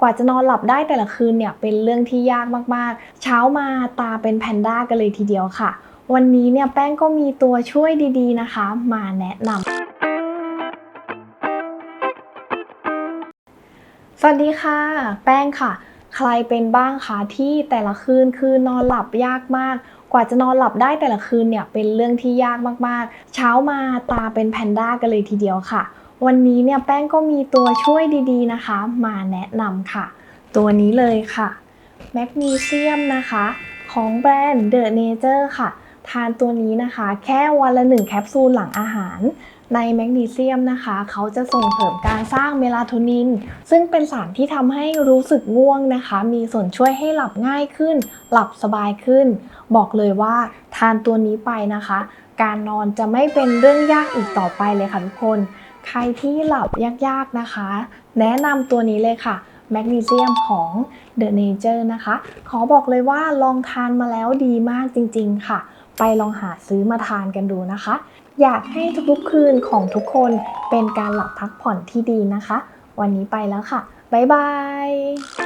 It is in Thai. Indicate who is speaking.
Speaker 1: กว่าจะนอนหลับได้แต่ละคืนเนี่ยเป็นเรื่องที่ยากมากๆ เช้ามาตาเป็นแพนด้ากันเลยทีเดียวค่ะ วันนี้เนี่ยแป้งก็มีตัวช่วยดีๆนะคะ มาแนะนำสวัสดีค่ะ แป้งค่ะ ใครเป็นบ้างคะที่แต่ละคืนคือนอนหลับยากมาก กว่าจะนอนหลับได้แต่ละคืนเนี่ยเป็นเรื่องที่ยากมากๆ เช้ามาตาเป็นแพนด้ากันเลยทีเดียวค่ะ วันนี้เนี่ยแป้งก็มีตัวช่วยดีๆนะคะ มาแนะนำค่ะ ตัวนี้เลยค่ะแมกนีเซียมนะคะ ของแบรนด์ The Nature ค่ะ ทานตัวนี้นะคะ แค่วันละหนึ่งแคปซูลหลังอาหารในแมกนีเซียมนะคะ เขาจะส่งเสริมการสร้างเมลาโทนิน ซึ่งเป็นสารที่ทำให้รู้สึกง่วงนะคะ มีส่วนช่วยให้หลับง่ายขึ้น หลับสบายขึ้น บอกเลยว่าทานตัวนี้ไปนะคะ การนอนจะไม่เป็นเรื่องยากอีกต่อไปเลยค่ะทุกคน ใครที่หลับยากๆนะคะ แนะนำตัวนี้เลยค่ะแมกนีเซียมของ The Nature นะคะ ขอบอกเลยว่าลองทานมาแล้วดีมากจริงๆค่ะ ไปลองหาซื้อมาทานกันดูนะคะ อยากให้ทุกๆคืนของทุกคนเป็นการหลับพักผ่อนที่ดีนะคะ วันนี้ไปแล้วค่ะ บ๊ายบาย